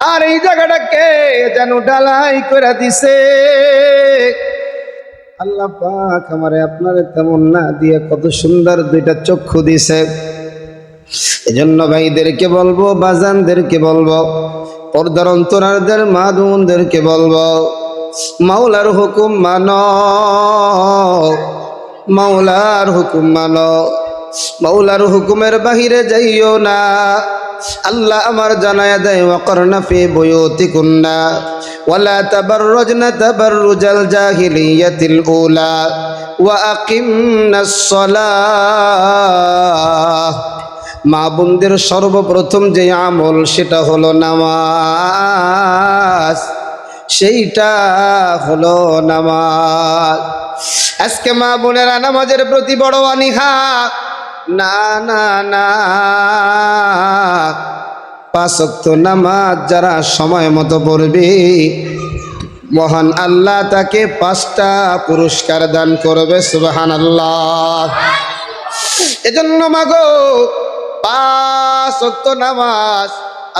আর এই জায়গাটাকে যেন ডালাই করে দিছে? আল্লাহ পাক আমারে আপনারে তেমন না দিয়ে কত সুন্দর দুইটা চক্ষু দিছে। এজন্য ভাইদেরকে বলব, বাজানদেরকে বলব, পর্দার অন্তরারদের মা বোনদেরকে বলব, মাওলার হুকুম মানো, মাওলার হুকুম মানো, মাওলার হুকুমের বাহিরে যাইও না। আল্লাহ আমার জানায় দেয়, ওয়াকরনা ফি বুয়ুতিকুন্না, ওয়ালা তাবাররুজনা তাবাররুজাল জাহিলিয়াতিল উলা, ওয়া আকিমনাস সালাহ। মা বোনদের সর্বপ্রথম যে আমল সেটা হলো নামাজ, সেইটা হলো নামাজ। আজকে মা বোনেরা নামাজের প্রতি বড় অনীহা। না না না। পাঁচক্ত নামাজ যারা সময় মতো পড়বে, মহান আল্লাহ তাকে পাঁচটা পুরস্কার দান করবে সুবাহান আল্লাহ এজন্য মাগো, পাঁচ ওয়াক্ত নামাজ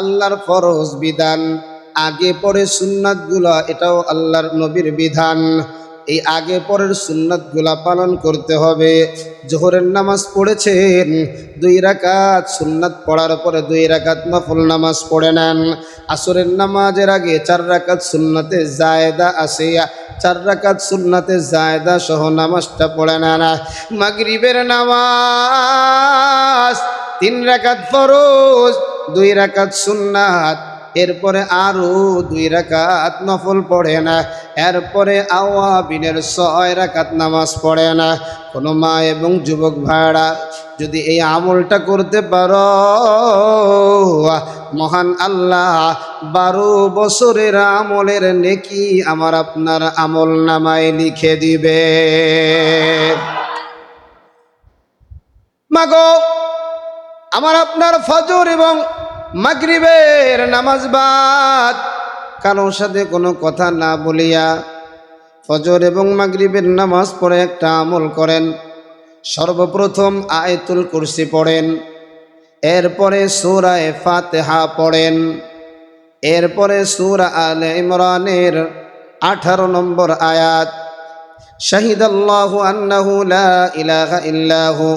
আল্লাহর ফরজ বিধান। আগে পরে সুন্নাতগুলা এটাও আল্লাহর নবীর বিধান। এই আগে পরের সুন্নাতগুলা পালন করতে হবে। জোহরের নামাজ পড়েছেন, দুই রাকাত সুন্নাত পড়ার পরে দুই রাকাত নফল নামাজ পড়ে নেন। আসরের নামাজের আগে চার রাকাত সুন্নাতে জায়দা আসে চার রাকাত সুন্নাতে জায়দা সহ নামাজটা পড়ে নেন। মাগরিবের নামাজ তিন রাকাত ফরজ, দুই রাকাত সুন্নাত এরপরে আরও দুই রাকাত নফল পড়ে না। এরপরে আওয়াবিনের ছয় রাকাত নামাজ পড়ে না। কোনো মা এবং যুবক ভাড়া যদি এই আমলটা করতে পারো, মহান আল্লাহ, বারো বছরের আমলের নেকি আমার আপনার আমল নামায় লিখে দিবে। মাগো, আমার আপনার ফজর এবং মাগরিবের নামাজ বাদ কারোর সাথে কোনো কথা না বলিয়া ফজর এবং মাগরিবের নামাজ পড়ে একটা আমল করেন। সর্বপ্রথম আয়তুল কুরসি পড়েন। এরপরে সুরায় ফাতেহা পড়েন। এরপরে সুরা আল ইমরানের আঠারো নম্বর আয়াত শাহিদ আল্লাহু আন্নাহু লা ইলাহা ইল্লাহু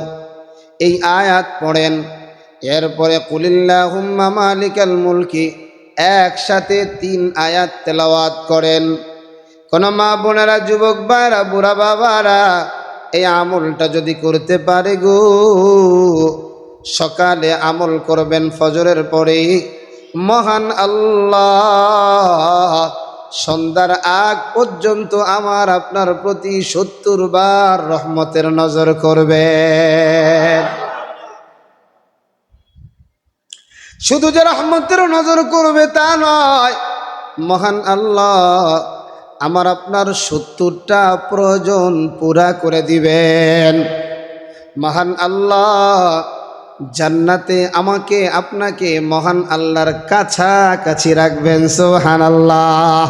এই আয়াত পড়েন। এরপরে কুলিল্লাহুম্মা মালিকাল মুলকি একসাথে তিন আয়াত তেলাওয়াত করেন। কোন মা বোনেরা, যুবক বারা বুড়া বাবারা, এই আমলটা যদি করতে পারে গো, সকালে আমল করবেন, ফজরের পরে মহান আল্লাহ, সন্ধ্যার আগ পর্যন্ত আমার আপনার প্রতি সত্তর বার রহমতের নজর করবেন। শুধু যে রহমতের নজর করবে তা নয়, মহান আল্লাহ আমার আপনার সত্তরটা প্রয়োজন পুরা করে দিবেন। মহান আল্লাহ জান্নাতে আমাকে, আপনাকে মহান আল্লাহর কাছাকাছি রাখবেন সোহান আল্লাহ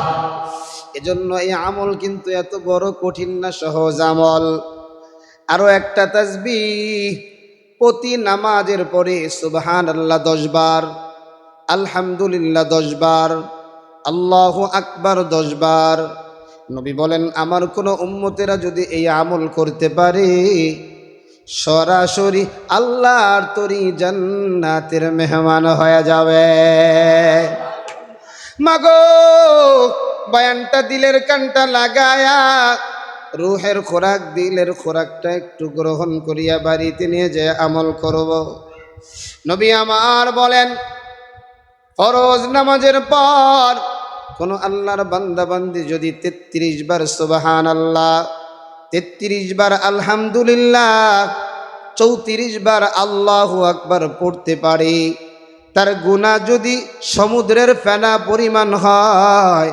এজন্য এই আমল কিন্তু এত বড় কঠিন না, সহজ আমল। আরও একটা তাসবি প্রতি নামাজের পরে সুবহান আল্লাহ দশবার আলহামদুলিল্লাহ দশবার আল্লাহ আকবার দশবার নবী বলেন, আমার কোনো উম্মতেরা যদি এই আমল করতে পারে, সরাসরি আল্লাহর তরি জান্নাতের মেহমান হয়ে যাবে। মাগো, বয়ানটা দিলের কানটা লাগায়া রুহের খোরাক, দিলের খোরাকটা একটু গ্রহণ করিয়া বাড়িতে নিয়ে যে আমল করব। নবী আমার বলেন, ফরজ নামাজের পর কোন আল্লাহর বান্দাবান্দি যদি তেত্রিশ বার সুবাহান আল্লাহ তেত্রিশ বার আলহামদুলিল্লাহ, চৌত্রিশ বার আল্লাহ আকবার পড়তে পারে, তার গুণা যদি সমুদ্রের ফেনা পরিমাণ হয়,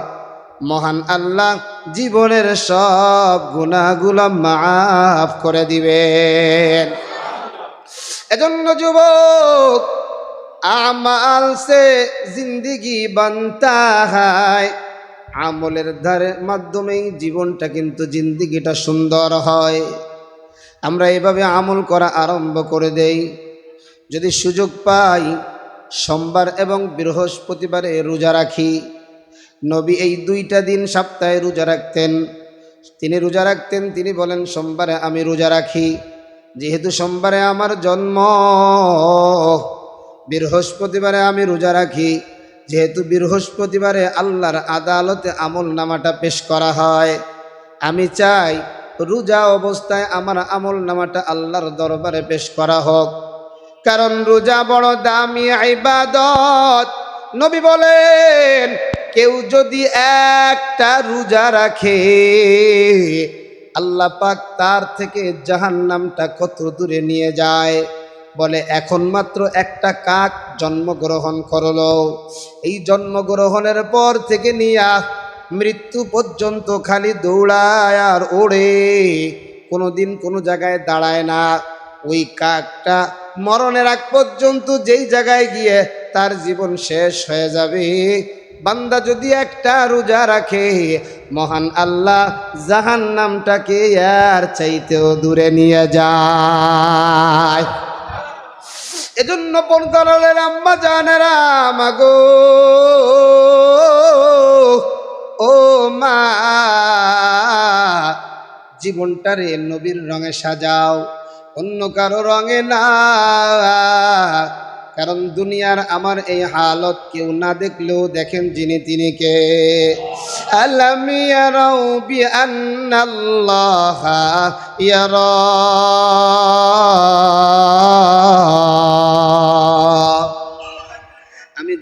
মহান আল্লাহ জীবনের সব গুণাগুলা মাফ করে দিবেন। এজন্য যুবক, আমাল সে জিন্দিগি বানতা হয়। আমলের ধারে মাধ্যমেই জীবনটা কিন্তু জিন্দিগিটা সুন্দর হয়। আমরা এভাবে আমল করা আরম্ভ করে দেই। যদি সুযোগ পাই, সোমবার এবং বৃহস্পতিবারে রোজা রাখি। নবী এই দুইটা দিন সপ্তাহে রোজা রাখতেন। তিনি রোজা রাখতেন, তিনি বলেন, সোমবারে আমি রোজা রাখি। যেহেতু সোমবারে আমার জন্ম, বৃহস্পতিবারে আমি রোজা রাখি। যেহেতু বৃহস্পতিবারে আল্লাহর আদালতে আমল নামাটা পেশ করা হয়, আমি চাই রোজা অবস্থায় আমার আমল নামাটা আল্লাহর দরবারে পেশ করা হোক। কারণ রোজা বড় দামি ইবাদত। নবী বলেন কেউ যদি একটা রোজা রাখে, আল্লাহ পাক তার থেকে জাহান্নামটা কত দূরে নিয়ে যায়? বলে, এখন মাত্র একটা কাক জন্মগ্রহণ করল। এই জন্মগ্রহণের পর থেকে নিয়া মৃত্যু পর্যন্ত খালি দৌড়ায় আর ওড়ে। কোনোদিন কোনো জায়গায় দাঁড়ায় না। ওই কাকটা মরণের আগ পর্যন্ত যেই জায়গায় গিয়ে তার জীবন শেষ হয়ে যাবে বান্দা যদি একটা রোজা রাখে, মহান আল্লাহ জাহান নামটাকে আর চাইতেও দূরে নিয়ে যায়। এজন্য পর্দারের আম্মা জানেরা, মাগো, ও মা, জীবনটারে নবীর রঙে সাজাও, অন্য কারও রঙে না। কারণ দুনিয়ার আমার এই হালত কেউ না দেখলেও দেখেন যিনি তিনি কে। আলামিয়ারাও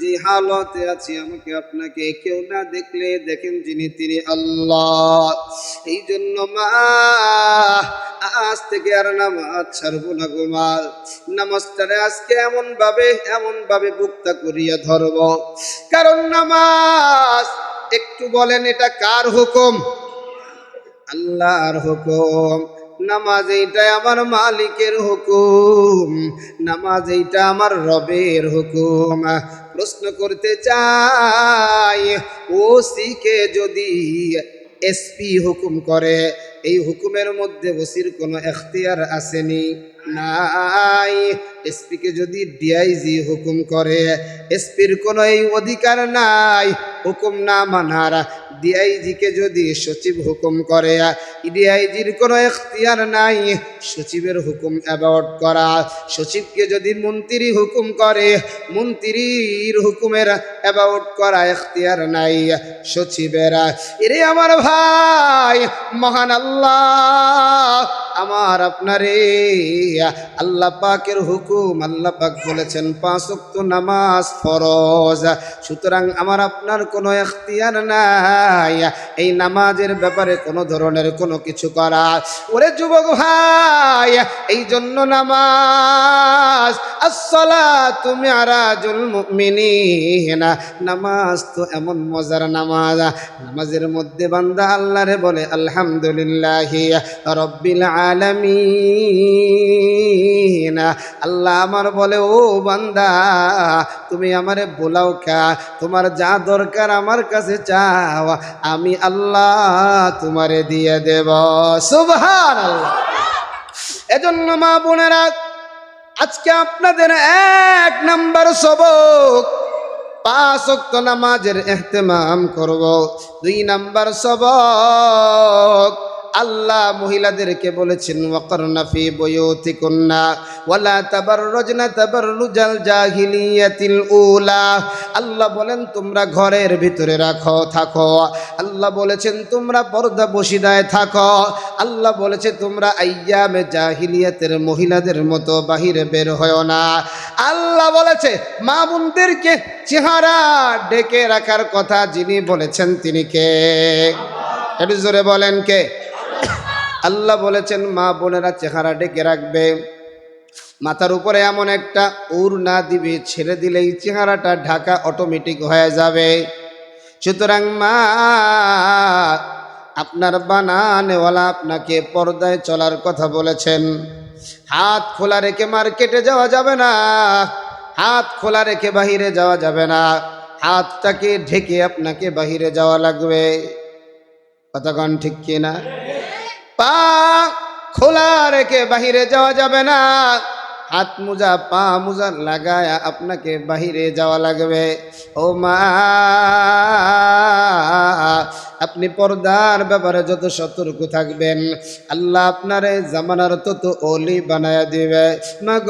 যে হালতে আছি, আমাকে আপনাকে কেউ না দেখলে দেখেন যিনি তিনি আল্লাহ। এই জন্য মা, আজ থেকে আর নামাজ ছাড়বো না গো মা। নামাজটারে আজকে এমন ভাবে এমন ভাবে বুকতা করিয়া ধরব। কারণ নামাজ, একটু বলেন এটা কার হুকুম? আল্লাহর হুকুম। নামাজ এইটা আমার মালিকের হুকুম। নামাজ এইটা আমার রবের হুকুম। প্রশ্ন করতে চাই ও সিকে যদি এসপি হুকুম করে, এই হুকুমের মধ্যে ওসির কোনো এখতিয়ার আসেনি, নাই। এসপিকে যদি ডিআইজি হুকুম করে, এসপির কোনো এই অধিকার নাই, হুকুম না মানার। ডিআইজিকে যদি সচিব হুকুম করে, ডিআইজির কোনো এখতিয়ার নাই সচিবের হুকুম অ্যাবাউট করা। সচিবকে যদি মন্ত্রী হুকুম করে, মন্ত্রীর হুকুমের অ্যাবাউট করা এখতিয়ার নাই। সচিবেরা, এরে আমার ভাই, মহান আল্লাহ, আমার আপনারে আল্লাহ পাকের হুকুম আল্লাহ পাক বলেছেন, পাঁচ ওয়াক্ত নামাজ ফরজ। সুতরাং আমার আপনার কোনো এখতিয়ার নাই। এই নামাজের ব্যাপারে কোনো ধরনের কোনো কিছু করা। ওরে যুবক ভাই এই জন্য নামাজ আসলা তুমি আরাজুল মুমিনিন। নামাজ তো এমন মজার নামাজ, নামাজের মধ্যে বান্দা আল্লাহরে বলে, আলহামদুলিল্লাহ রব্বিল আলামিন। আল্লাহ আমার বলে, ও বান্দা, তুমি আমারে বোলাও কা? তোমার যা দরকার আমার কাছে চাও, আমি আল্লাহ তোমারে দিয়ে দেব। সুবহান আল্লাহ এজন্য মা বোনেরা, আজকে আপনাদের এক নাম্বার সবক পাঁচ অক্ত নামাজের এহতেমাম করব। দুই নাম্বার সবক আল্লাহ মহিলাদেরকে বলেছেন ওয়াকরনাফি বয়তি কন্যা ওয়ালা তাবাররজনা তাবাররুজাল জাহিলিয়াতিল উলা। আল্লাহ বলেন, তোমরা ঘরের ভিতরে রাখো, থাকো। আল্লাহ বলেছেন, তোমরা পর্দা বসিদায় থাকো। আল্লাহ বলেছে, তোমরা আইয়ামে জাহিলিয়াতের মহিলাদের মতো বাহিরে বের হয় না। আল্লাহ বলেছে, মা বোনদেরকে চেহারা ডেকে রাখার কথা যিনি বলেছেন তিনি কে? জোরে বলেন কে? আল্লাহ বলেছেন, মা বোনেরা চেহারা ডেকে রাখবে। মাথার উপরে এমন একটা উর না দিবে, ছেড়ে দিলেই চেহারাটা ঢাকা অটোমেটিক হয়ে যাবে। সুতরাং মা, আপনার বানানেওয়ালা আপনাকে পর্দায় চলার কথা বলেছেন। হাত খোলা রেখে মার্কেটে যাওয়া যাবে না। হাত খোলা রেখে বাহিরে যাওয়া যাবে না। হাতটাকে ঢেকে আপনাকে বাহিরে যাওয়া লাগবে। কতক্ষণ ঠিক কিনা? পা খোলা রেখে বাহিরে যাওয়া যাবে না। হাত মোজা, পা মোজা লাগায় আপনাকে বাহিরে যাওয়া লাগবে। ও মা, আপনি পর্দার ব্যাপারে যত সতর্ক থাকবেন। আল্লাহ আপনারে জামানার তত অলি বানায়া দিবে। মাগ,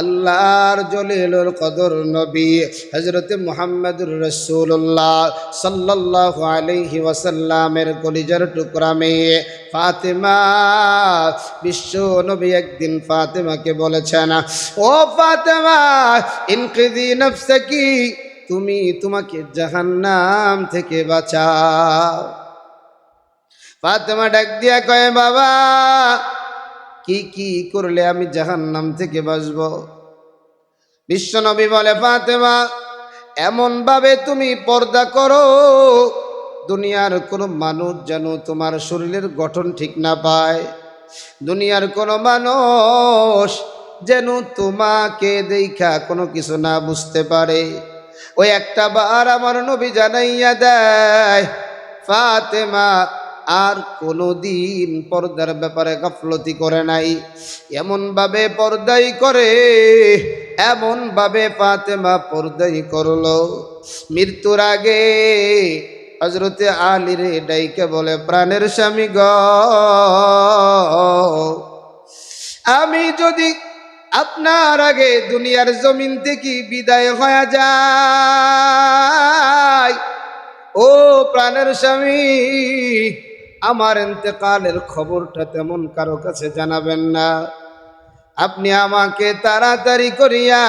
আল্লাহর জলিলুল কদর নবী হজরত মুহাম্মদুর রসুল্লাহ সাল্লাহ আলহি ওয়াসাল্লামের কলিজার টুকরা মেয়ে ফাতেমা, বিশ্ব নবী একদিন ফাতেমাকে বলেছেন, ও ফাতেমা ইনকিদি নফসাকি, তুমি তোমাকে জাহান্নাম থেকে বাঁচাও। ফাতেমা ডাক দিয়া কয়ে, বাবা, কি কি করলে আমি জাহান্নাম থেকে বাঁচব? বিশ্বনবী বলে, ফাতেমা এমন ভাবে তুমি পর্দা করো দুনিয়ার কোনো মানুষ যেন তোমার শরীরের গঠন ঠিক না পায়। দুনিয়ার কোনো মানুষ যেন তোমাকে দেখা কোনো কিছু না বুঝতে পারে। ওই একটা বার আমার নবী জানাইয়া দেয়, ফাতেমা, আর কোনো দিন পর্দার ব্যাপারে গাফলতি করে নাই। এমনভাবে পর্দাই করে, এমনভাবে ফাতেমা পর্দাই করল। মৃত্যুর আগে হজরতে আলীরে ডাইকে বলে, প্রাণের স্বামী গ, আমি যদি আপনার আগে দুনিয়ার জমিন থেকে বিদায় হয়ে যায় ও প্রাণের স্বামী, আমার এতেকালের খবরটা তেমন কারও কাছে জানাবেন না। আপনি আমাকে তাড়াতাড়ি করিয়া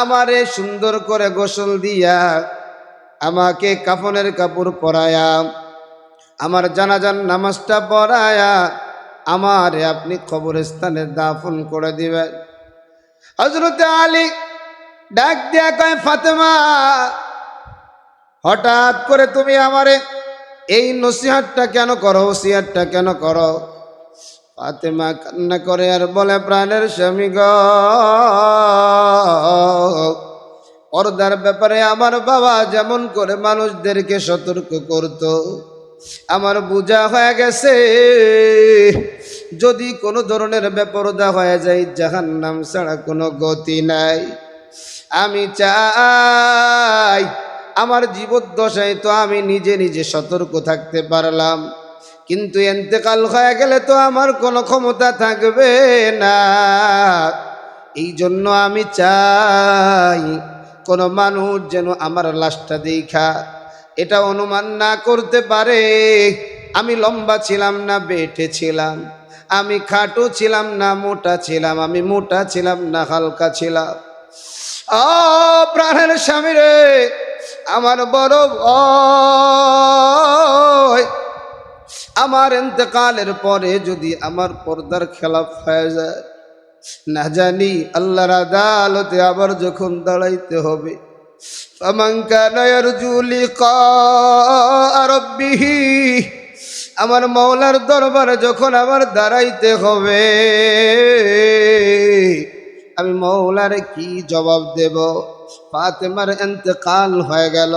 আমারে সুন্দর করে গোসল দিয়া আমাকে কাফনের কাপড় পরায়া, আমার জানাজান নামাজটা পড়ায়া, আমারে আপনি কবরস্থানে দাফন করে দিবেন। হজরত আলী ডাক দিয়া কয়, ফাতেমা, হঠাৎ করে তুমি আমারে এই নসিহাতটা কেন করো ওসিহাতটা কেন করো? ফাতেমা কান্না করে আর বলে, প্রাণের স্বামী গ পর্দার ব্যাপারে আমার বাবা যেমন করে মানুষদেরকে সতর্ক করত। আমার বোঝা হয়ে গেছে। যদি কোনো ধরনের বেপরদা হয়ে যায় জাহান নাম ছাড়া কোনো গতি নাই। আমি চাই, আমার জীবদ্দশায় তো আমি নিজে নিজে সতর্ক থাকতে পারলাম। কিন্তু এন্তেকাল হয়ে গেলে তো আমার কোনো ক্ষমতা থাকবে না। এই জন্য আমি চাই কোনো মানুষ যেন আমার লাশটা দেখা, এটা অনুমান না করতে পারে। আমি লম্বা ছিলাম না, বেটে ছিলাম। আমি খাটো ছিলাম না, মোটা ছিলাম। আমি মোটা ছিলাম না, হালকা ছিলাম। ও প্রাণের স্বামী রে, আমার বড় আমার এতেকালের পরে যদি আমার পর্দার খেলাফ হয়ে যায় না জানি আল্লাহর আদালতে আবার যখন দাঁড়াইতে হবে। আমার মৌলার দরবারে যখন আবার দাঁড়াইতে হবে, আমি মৌলারে কি জবাব দেব? ফাতেমার এতেকাল হয়ে গেল।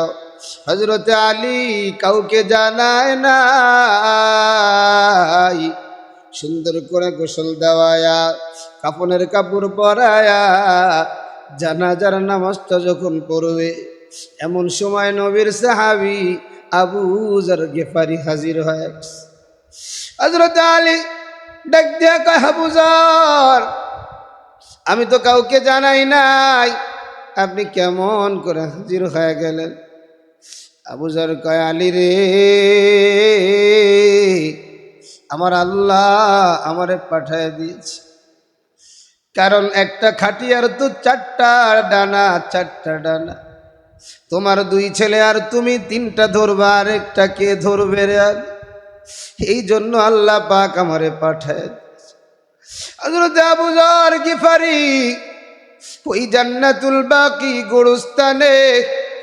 হজরতে আলী কাউকে জানায় না সুন্দর করে গোসল দেওয়ায়া, কাপনের কাপড় পরায়া, জানাজার নামাজটা যখন পড়বে, এমন সময় নবীর সাহাবি আবু জার গেফারি হাজির হয়। হজরত আলী ডাক দিয়া কয় হাবুজার আমি তো কাউকে জানাই নাই, আপনি কেমন করে হাজির হয়ে গেলেন? আবুজার কয়, আলী রে আমার আল্লাহ আমারে পাঠায় দিয়েছে। কারণ একটা খাটিয়ার তো চারটা ডানা চারটা ডানা। তোমার দুই ছেলে আর তুমি তিনটা ধরবা, আর একটা কে ধরবে রে আর এই জন্য আল্লাহ পাক আমারে পাঠায় ওই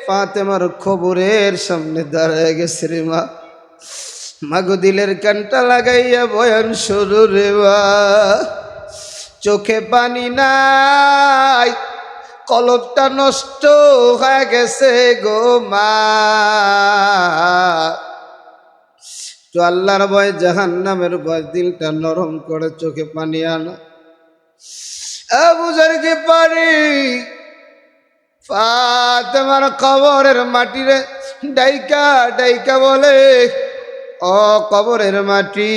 ফাতেমার খবরের সামনে দাঁড়ায় গেছে রে মা। মাগো দিলের কানটা লাগাইয়া বয়ান শুরু রে চোখে পানি নাই কলবটা নষ্ট হয়ে গেছে গো মা। একটু আল্লাহর ভয় জাহান নামের ভয় দিলটা নরম করে চোখে পানি আনা। বুঝার কি পারি ফাতেমার কবরের মাটিরে ডাইকা ডাইকা বলে ও কবরের মাটি।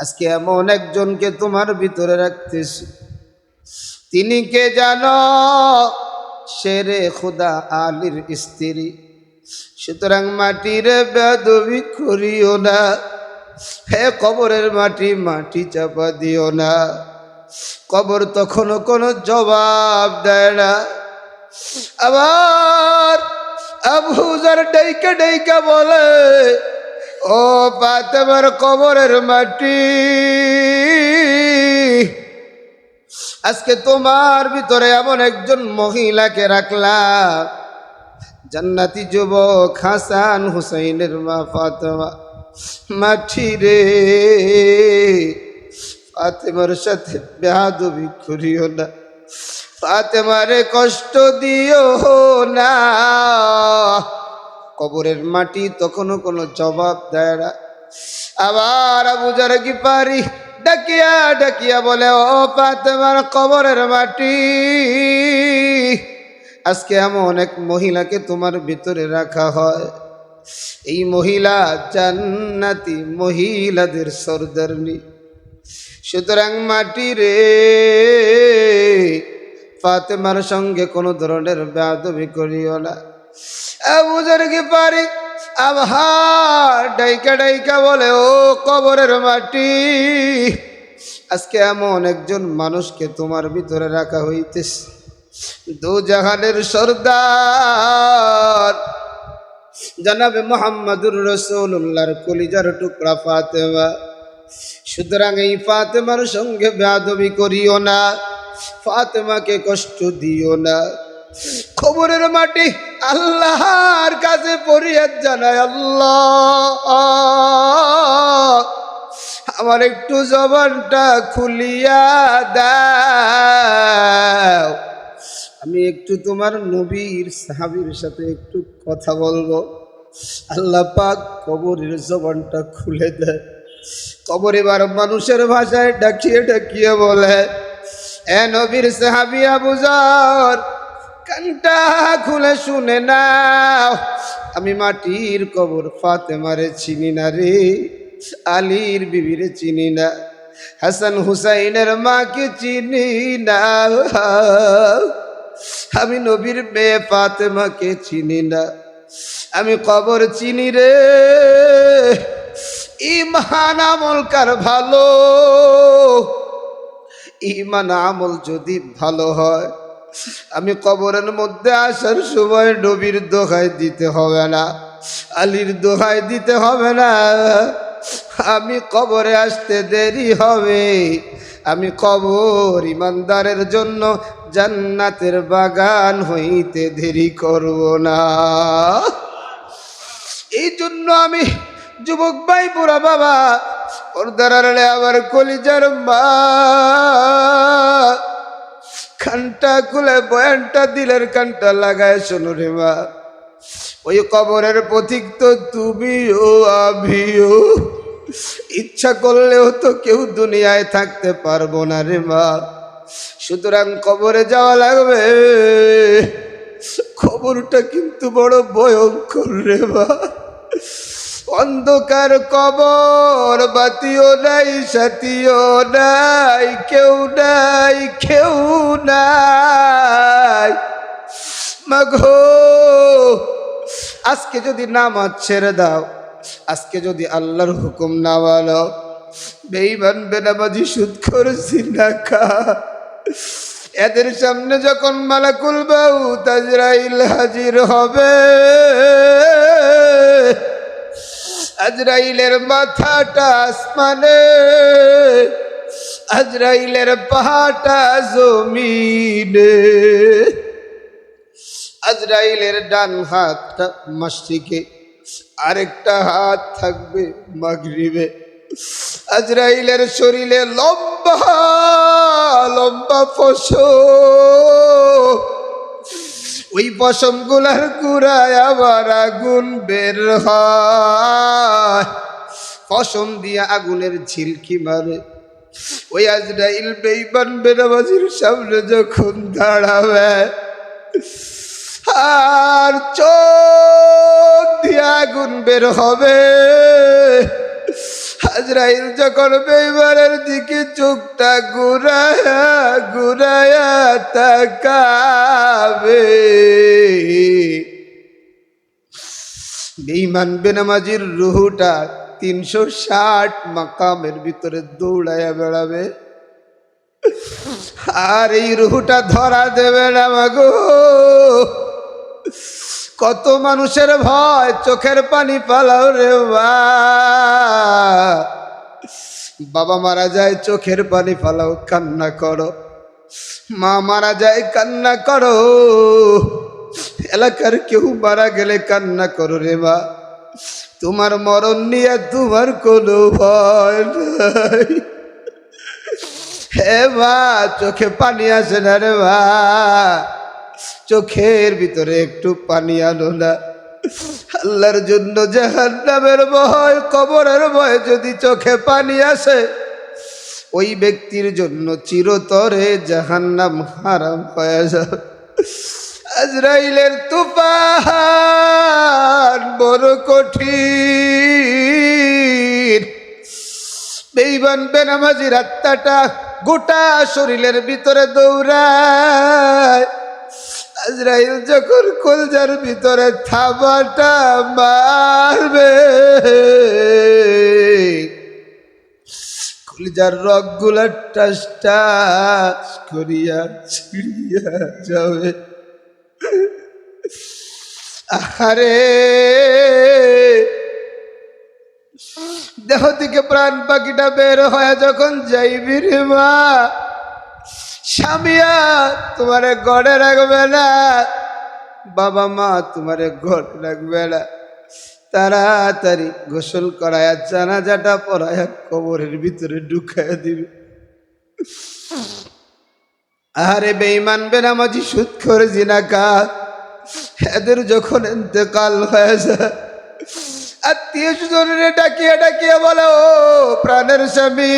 আজকে এমন একজনকে তোমার ভিতরে রাখতেছি। তিনি কে জানো? শেরে খুদা আলীর স্ত্রী। সুতরাং মাটির বেদবি করিও না। হে কবরের মাটি মাটি চাপা দিও না। কবর তখনও কোনো জবাব দেয় না। আবার আবুজার ডেইকা ডেইকা বলে, ও পাতেমার কবরের মাটি, আজকে তোমার ভিতরে এমন একজন মহিলাকে রাখলাম, জান্নাতি যুবক হাসান হুসাইনের মা ফাতেমা। মাটি রে, ফাতেমার সাথে বেহাদবি করিও না। ফাতেমারে কষ্ট দিও না। কবরের মাটি তখনও কোনো জবাব দেয় না। আবার বুঝার কি পারি ডাকিয়া ডাকিয়া বলে, ও ফাতেমার কবরের মাটি, আজকে এমন এক মহিলাকে তোমার ভিতরে রাখা হয়। এই মহিলা জান্নাতি মহিলাদের সর্দারনি। সুতরাং মাটি রে ফাতেমার সঙ্গে কোনো ধরনের বেদবি করিও না। বুঝার কি পারি? আবহার ডাইকা ডাইকা বলে, ও কবরের মাটি, আজকে এমন একজন মানুষকে তোমার ভিতরে রাখা হইতেছে। দু জাহানের সর্দার, জানাবে মোহাম্মদুর রসুল্লাহর কলিজার টুকরা ফাতেমা। সুতরাং এই ফাতেমার সঙ্গে বেদবি করিও না। ফাতেমাকে কষ্ট দিও না। খবরের মাটি আল্লাহর কাছে পরিয়াদ জানায়, আল্লাহ, আমার একটু জবানটা খুলিয়া দাও। আমি একটু তোমার নবীর সাহাবির সাথে একটু কথা বলব। আল্লাহ পাক কবরের জবানটা খুলে দেয়। কবর এবার মানুষের ভাষায় ডাকিয়ে ডাকিয়ে বলে এ নবীর সাহাবিয়া বুঝার কানটা খুলে শুনে না আমি মাটির কবর ফাতে মারে চিনি না রে, আলীর বিবিরে চিনি না, হাসান হুসাইনের মাকে চিনি না। আমি নবীর মেয়ে ফাতেমাকে চিনি না, আমি কবর চিনি রে। ইমান আমল কার ভালো? ইমান আমল যদি ভালো হয়, আমি কবরের মধ্যে আসার সময় নবীর দোহাই দিতে হবে না, আলীর দোহাই দিতে হবে না। আমি কবরে আসতে দেরি হবে। আমি কবর ইমানদারের জন্য জান্নাতের বাগান হইতে দেরি করব না। এই জন্য আমি যুবক ভাই, বুড়া বাবা, ওর দ্বারা আবার কলিজার মা। খানটা খুলে বয়ানটা, দিলের কানটা লাগায় শোনো রে মা। ওই কবরের পথিক তো তুমিও, আমিও। ইচ্ছা করলেও তো কেউ দুনিয়ায় থাকতে পারব না রে মা। সুতরাং কবরে যাওয়া লাগবে। খবরটা কিন্তু বড় ভয়ঙ্কর রে মা। অন্ধকার কবর বাতিও নাই, সাথীও নাই, কেউ নাই কেউ নাই। মাঘো আজকে যদি নামাজ ছেড়ে দাও, আজকে যদি আল্লাহর হুকুম না বলো বেইমান বেনামাজি সুদ করেছি না খা এদের সামনে যখন মালাকুল বাউ তাজরাইল হাজির হবে। আজরাইলের মাথাটা আসমানে, আজরাইলের পাহাটা জমিনে। আজরাইলের ডান হাতটা মাসিকে আরেকটা হাত থাকবে মাগরিবে। আজরাইলের শরীরে লম্বা লম্বা ফসল। ওই পশমগুলার কুড়ায় আবার আগুন বের হয়। পশম দিয়ে আগুনের ঝিলকি মারে। ওই আজরাইল বেইমান বেনামাজির সামনে যখন দাঁড়াবে, আর চোখ দিয়ে আগুন বের হবে। হাজরাইল যখন বেইমানের দিকে চোখটা ঘুরায়া ঘুরায়া তাকাবে। বেইমান বেনামাজির রুহুটা তিনশো ষাট মাকামের ভিতরে দৌড়াইয়া বেড়াবে। আর এই রুহুটা ধরা দেবে না মাগো। কত মানুষের ভয়, চোখের পানি পালাও রে বাবা মারা যায়, চোখের পানি পালাও, কান্না করো। মা মারা যায়, কান্না করো। এলাকার কেউ মারা গেলে কান্না করো রে মা। তোমার মরণ নিয়ে তোমার কোনো ভয় হে মা, চোখে পানি আসে না রে মা। চোখের ভিতরে একটু পানি আনো না। আল্লাহর জন্য জাহান নামের ভয়, কবরের ভয় যদি চোখে পানি আসে, ওই ব্যক্তির জন্য চিরতরে জাহান্নাম হারাম হয়ে যাবে। আজরাইলের তুফান বড় কঠিন। বেইমান, বেনামাজির আত্মাটা গোটা শরীরের ভিতরে দৌড়ায়। আজরাইল যখন কলজার ভিতরে থাবাটা মারবে, কলজার রগগুলা টাস টাস করিয়া ছিড়িয়া যাবে। আরে দেহ থেকে প্রাণ পাখিটা বের হয়ে যখন যাইবি রে মা স্বামীয়া তোমারে গড়ে রাখবে না। বাবা মা তোমারে গড়ে রাখবে না। তাড়াতাড়ি গোসল করায়া জানাজাটা পড়ায়া কবরের ভিতরে ঢুকাইয়া দিবে। আরে বেইমান বেনামাজি সুদ করে জিনা কাজ এদের যখন এতেকাল হয়ে যায়, আত্মীয় স্বজনের ডাকিয়ে ডাকিয়া বলে, ও, প্রাণের স্বামী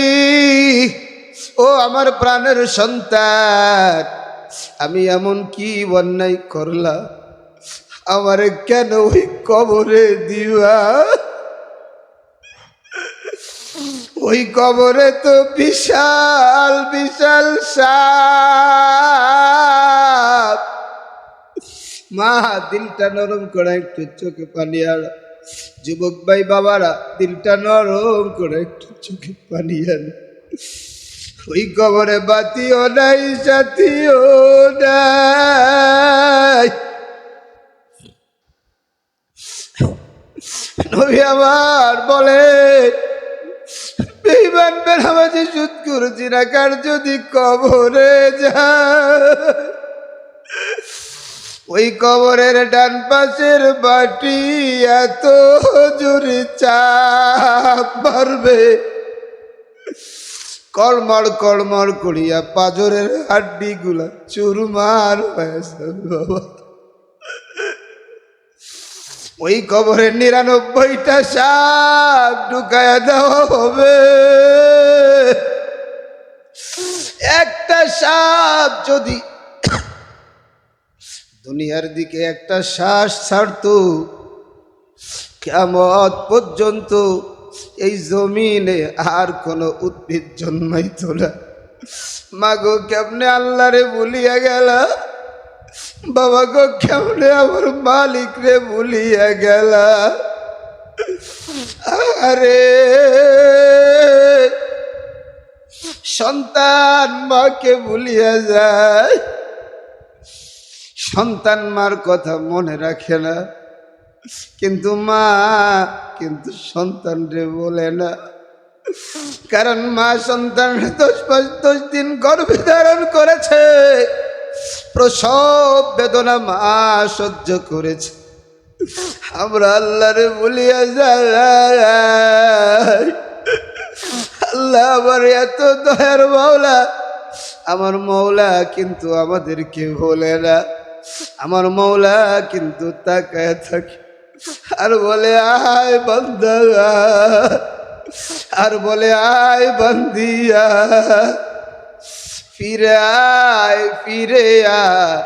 ও আমার প্রাণের সন্তান, আমি এমন কি অন্যায় করলাম? আমারে কেন ওই কবরে দিবা ওই কবরে তো বিশাল বিশাল সাপ। মা দিলটা নরম করে একটু চোখে পানি আর যুবক ভাই, বাবারা দিলটা নরম করে একটু চোখে পানি ওই কবরে বাতিও নাই সাথীও নাই। নবী আমার বলে বেইমান বেনামাজি সুদ করছি না কার যদি কবরে যায়? ওই কবরের ডান পাশের বাটি এত জোরে চাপ মারবে। কলমল কলমল করিয়া পাজরের হাড্ডি গুলা চুরমার হয়েছে ওই কবরের নিরানব্বইটা সাপ ঢুকায়া দেওয়া হবে। একটা সাপ যদি দুনিয়ার দিকে একটা শ্বাস ছাড়তো কেমত পর্যন্ত এই জমিনে আর কোনো উদ্ভিদ জন্মাইত না। মাগো, কেমনে আল্লাহরে ভুলিয়া গেল? বাবা গো কেমনে আমার মালিক রে ভুলিয়া গেল? আরে, সন্তান মাকে ভুলিয়া যায়। সন্তান মার কথা মনে রাখে না। কিন্তু মা, কিন্তু সন্তান রে বলে না। কারণ মা সন্তান দশ পাঁচ দশ দিন গর্ভে ধারণ করেছে। প্রসব বেদনা মা সহ্য করেছে। আমরা আল্লাহরে বলিয়া যাই। আল্লাহ আমার এত দয়ার মাওলা। আমার মৌলা কিন্তু আমাদেরকে বলে না। আমার মৌলা কিন্তু তাকায় থাকে। আর বলে, আয় বন্দা আর বলে, আয় বন্দিয়া। ফিরে আয় ফিরে আয়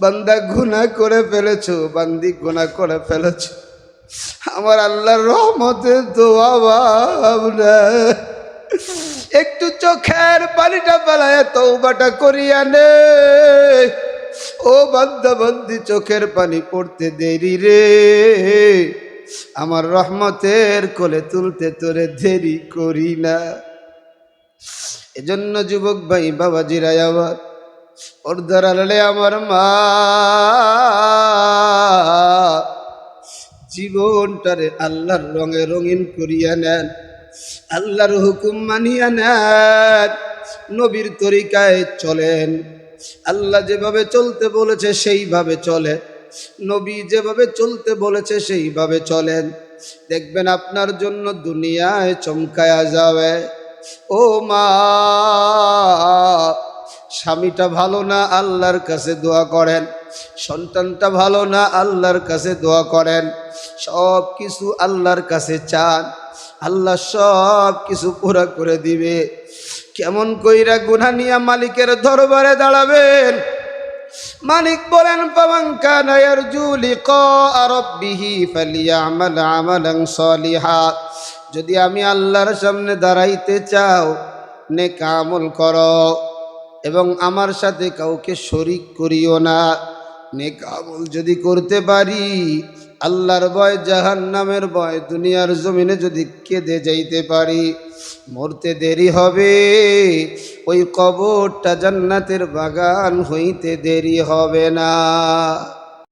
বান্দা গুনাহ করে ফেলেছো, বান্দি গুনাহ করে ফেলেছ। আমার আল্লাহর রহমতের দোয়া ভাবনা একটু চোখের পানিটা পেলায় তৌবাটা করিয়া নে। ও বান্দা বন্দি চোখের পানি পড়তে দেরি রে। আমার রহমতের কোলে তুলতে তোরে দেরি করি না। এজন্য যুবক ভাই, বাবাজিরা আবার পর্দার আড়ালে আমার মা, জীবনটারে আল্লাহর রঙে রঙিন করিয়া নেন, আল্লাহর হুকুম মানিয়া নেন, নবীর তরিকায় চলেন। আল্লাহ যেভাবে চলতে বলেছে, সেইভাবে চলে নবী যেভাবে চলতে বলেছে, সেইভাবে চলেন। দেখবেন আপনার জন্য দুনিয়ায় চমকায়া যাবে। ও মা, স্বামীটা ভালো না, আল্লাহর কাছে দোয়া করেন। সন্তানটা ভালো না, আল্লাহর কাছে দোয়া করেন। সব কিছু আল্লাহর কাছে চান। আল্লাহ সব কিছু পুরা করে দিবে। কেমন কইরা গুনা নিয়া মালিকের দরবারে দাঁড়াবেন? মালিক বলেন পাবাঙ্কা নয়র জুলি কবিহি ফালিয়ামাল আমালাং সলিহা। যদি আমি আল্লাহর সামনে দাঁড়াইতে চাও নে কামল করো এবং আমার সাথে কাউকে শরিক করিও না। নেক আমল যদি করতে পারি আল্লাহর ভয় জাহান নামের ভয়, দুনিয়ার জমিনে যদি কেঁদে যাইতে পারি, মরতে দেরি হবে। ওই কবরটা জান্নাতের বাগান হইতে দেরি হবে না।